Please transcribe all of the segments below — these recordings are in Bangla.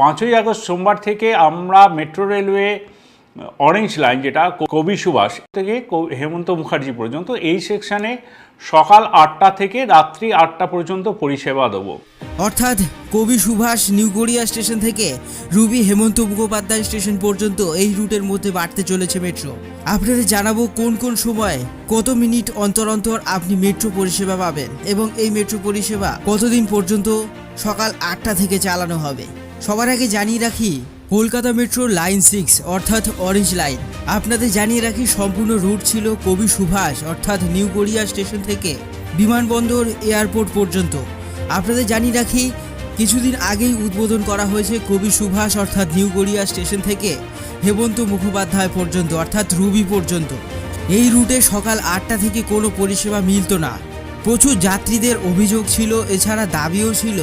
পাঁচই আগস্ট সোমবার থেকে আমরা মেট্রো রেলওয়ে অরেঞ্জ লাইন যেটা, কবি সুভাষ থেকে হেমন্ত মুখার্জি পর্যন্ত এই সেকশনে সকাল আটটা থেকে রাত্রি আটটা পর্যন্ত পরিষেবা দেবো। অর্থাৎ কবি সুভাষ নিউ গড়িয়া স্টেশন থেকে রুবি হেমন্ত মুখোপাধ্যায় স্টেশন পর্যন্ত এই রুটের মধ্যে বাড়তে চলেছে মেট্রো। আপনাদের জানাব কোন কোন সময় কত মিনিট অন্তর অন্তর আপনি মেট্রো পরিষেবা পাবেন এবং এই মেট্রো পরিষেবা কতদিন পর্যন্ত সকাল আটটা থেকে চালানো হবে। সবার আগে জানিয়ে রাখি, কলকাতা মেট্রো লাইন সিক্স, অর্থাৎ অরেঞ্জ লাইন আপনাদের জানিয়ে রাখি, সম্পূর্ণ রুট ছিল কবি সুভাষ, অর্থাৎ নিউ গড়িয়া স্টেশন থেকে বিমানবন্দর এয়ারপোর্ট পর্যন্ত। আপনাদের জানিয়ে রাখি, কিছুদিন আগেই উদ্বোধন করা হয়েছে কবি সুভাষ, অর্থাৎ নিউ গড়িয়া স্টেশন থেকে হেমন্ত মুখোপাধ্যায় পর্যন্ত, অর্থাৎ রুবি পর্যন্ত। এই রুটে সকাল আটটা থেকে কোনো পরিষেবা মিলত না। প্রচুর যাত্রীদের অভিযোগ ছিল, এছাড়া দাবিও ছিল।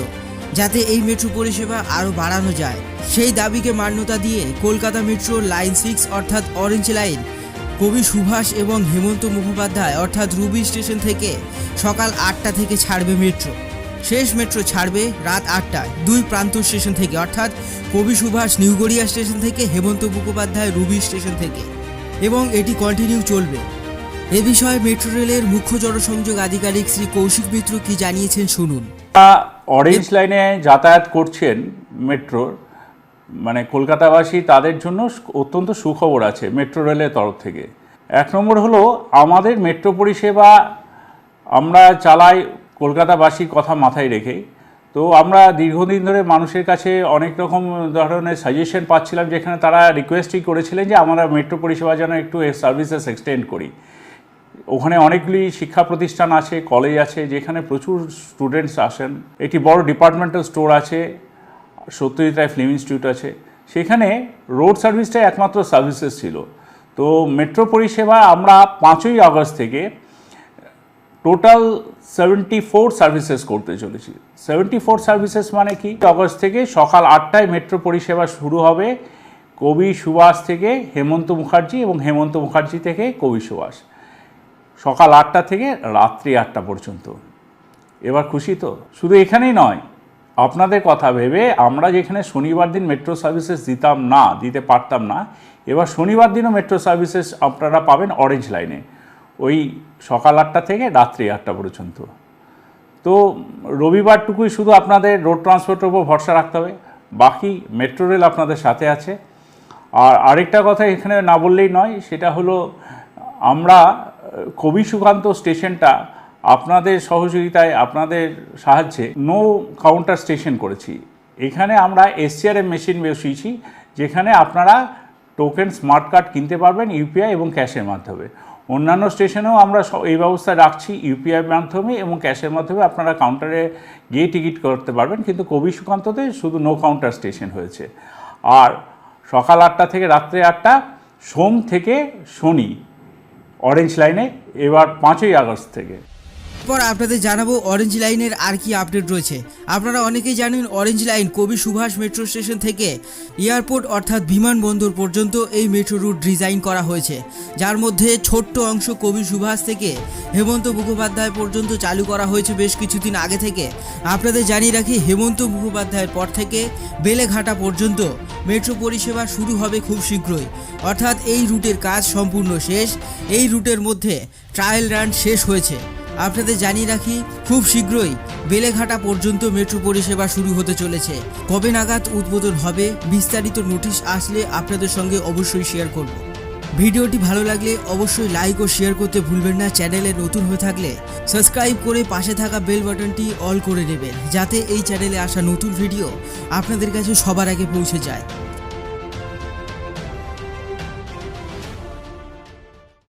যাতে এই মেট্রো পরিষেবা আরও বাড়ানো যায়। সেই দাবিকে মান্যতা দিয়ে কলকাতা মেট্রো লাইন সিক্স অর্থাৎ অরেঞ্জ লাইন, কবি সুভাষ এবং হেমন্ত মুখোপাধ্যায় অর্থাৎ রুবি স্টেশন থেকে সকাল আটটা থেকে ছাড়বে মেট্রো। শেষ মেট্রো ছাড়বে রাত আটটায়, দুই প্রান্ত স্টেশন থেকে, অর্থাৎ কবি সুভাষ নিউগড়িয়া স্টেশন থেকে, হেমন্ত মুখোপাধ্যায় রুবি স্টেশন থেকে। এবং এটি কন্টিনিউ চলবে। এ বিষয়ে মেট্রো রেলের মুখ্য জনসংযোগ আধিকারিক শ্রী কৌশিক মিত্র কি জানিয়েছেন শুনুন। অরেঞ্জ লাইনে যাতায়াত করছেন মেট্রোর মানে কলকাতাবাসী তাদের জন্য অত্যন্ত সুখবর আছে মেট্রো রেলের তরফ থেকে। এক নম্বর হলো আমাদের মেট্রো পরিষেবা আমরা চালাই কলকাতাবাসীর কথা মাথায় রেখে তো আমরা দীর্ঘদিন ধরে মানুষের কাছে অনেক রকম ধরনের সাজেশন পাচ্ছিলাম যেখানে তারা রিকোয়েস্টই করেছিলেন যে আমরা মেট্রো পরিষেবা যেন একটু সার্ভিসেস এক্সটেন্ড করি। ওখানে অনেকগুলি শিক্ষা প্রতিষ্ঠান আছে কলেজ আছে, যেখানে প্রচুর স্টুডেন্টস আসেন। একটি বড় ডিপার্টমেন্টাল স্টোর আছে, সত্যজিৎ রায় ফিল্ম ইনস্টিটিউট আছে। সেখানে রোড সার্ভিসটাই একমাত্র সার্ভিসেস ছিল। তো মেট্রো পরিষেবা আমরা পাঁচই আগস্ট থেকে টোটাল সেভেন্টি ফোর সার্ভিসেস করতে চলেছি। সেভেন্টি ফোর সার্ভিসেস মানে কি? আগস্ট থেকে সকাল আটটায় মেট্রো পরিষেবা শুরু হবে কবি সুভাষ থেকে হেমন্ত মুখার্জি এবং হেমন্ত মুখার্জি থেকে কবি সুভাষ। সকাল আটটা থেকে রাত্রি আটটা পর্যন্ত। এবার খুশি তো? শুধু এখানেই নয়। আপনাদের কথা ভেবে আমরা যেখানে শনিবার দিন মেট্রো সার্ভিসেস দিতাম না, দিতে পারতাম না, এবার শনিবার দিনও মেট্রো সার্ভিসেস আপনারা পাবেন অরেঞ্জ লাইনে ওই সকাল আটটা থেকে রাত্রি আটটা পর্যন্ত। তো রবিবারটুকুই শুধু আপনাদের রোড ট্রান্সপোর্টের উপর ভরসা রাখতে হবে। বাকি মেট্রো রেল আপনাদের সাথে আছে। আর আরেকটা কথা এখানে না বললেই নয়, সেটা হলো আমরা কবি সুকান্ত স্টেশনটা আপনাদের সহযোগিতায়, আপনাদের সাহায্যে নো কাউন্টার স্টেশন করেছি। এখানে আমরা এসসিআরএম মেশিন বসিয়েছি, যেখানে আপনারা টোকেন স্মার্ট কার্ড কিনতে পারবেন ইউপিআই এবং ক্যাশের মাধ্যমে। অন্যান্য স্টেশনেও আমরা এই ব্যবস্থা রাখছি ইউপিআই মাধ্যমে এবং ক্যাশের মাধ্যমে আপনারা কাউন্টারে গিয়ে টিকিট করতে পারবেন, কিন্তু কবি সুকান্ততে শুধু নো কাউন্টার স্টেশন হয়েছে। আর সকাল আটটা থেকে রাত্রে আটটা, সোম থেকে শনি অরেঞ্জ লাইনে এবার পাঁচই আগস্ট থেকে। এরপর আপনাদের জানাব অরেঞ্জ লাইনের আর কি আপডেট রয়েছে। আপনারা অনেকেই জানেন orange line Kavi Subhash metro station থেকে এয়ারপোর্ট অর্থাৎ বিমানবন্দর পর্যন্ত এই মেট্রো রুট ডিজাইন করা হয়েছে। যার মধ্যে ছোট্ট অংশ কবি সুভাষ থেকে হেমন্ত মুখোপাধ্যায় পর্যন্ত চালু করা হয়েছে বেশ কিছুদিন আগে থেকে। আপনাদের জানিয়ে রাখি, হেমন্ত মুখোপাধ্যায়ের পর থেকে বেলেঘাটা পর্যন্ত মেট্রো পরিষেবা শুরু হবে খুব শীঘ্রই। অর্থাৎ এই রুটের কাজ সম্পূর্ণ শেষ। এই রুটের মধ্যে ট্রায়াল রান শেষ হয়েছে। আপনাদের জানিয়ে রাখি, খুব শীঘ্রই বেলেঘাটা পর্যন্ত মেট্রো পরিষেবা শুরু হতে চলেছে। কবে নাগাদ উদ্বোধন হবে বিস্তারিত নোটিশ আসলে আপনাদের সঙ্গে অবশ্যই শেয়ার করব। ভিডিওটি ভালো লাগলে অবশ্যই লাইক ও শেয়ার করতে ভুলবেন না চ্যানেলে নতুন হয়ে থাকলে সাবস্ক্রাইব করে পাশে থাকা বেল বাটনটি অল করে নেবেন, যাতে এই চ্যানেলে আসা নতুন ভিডিও আপনাদের কাছে সবার আগে পৌঁছে যায়।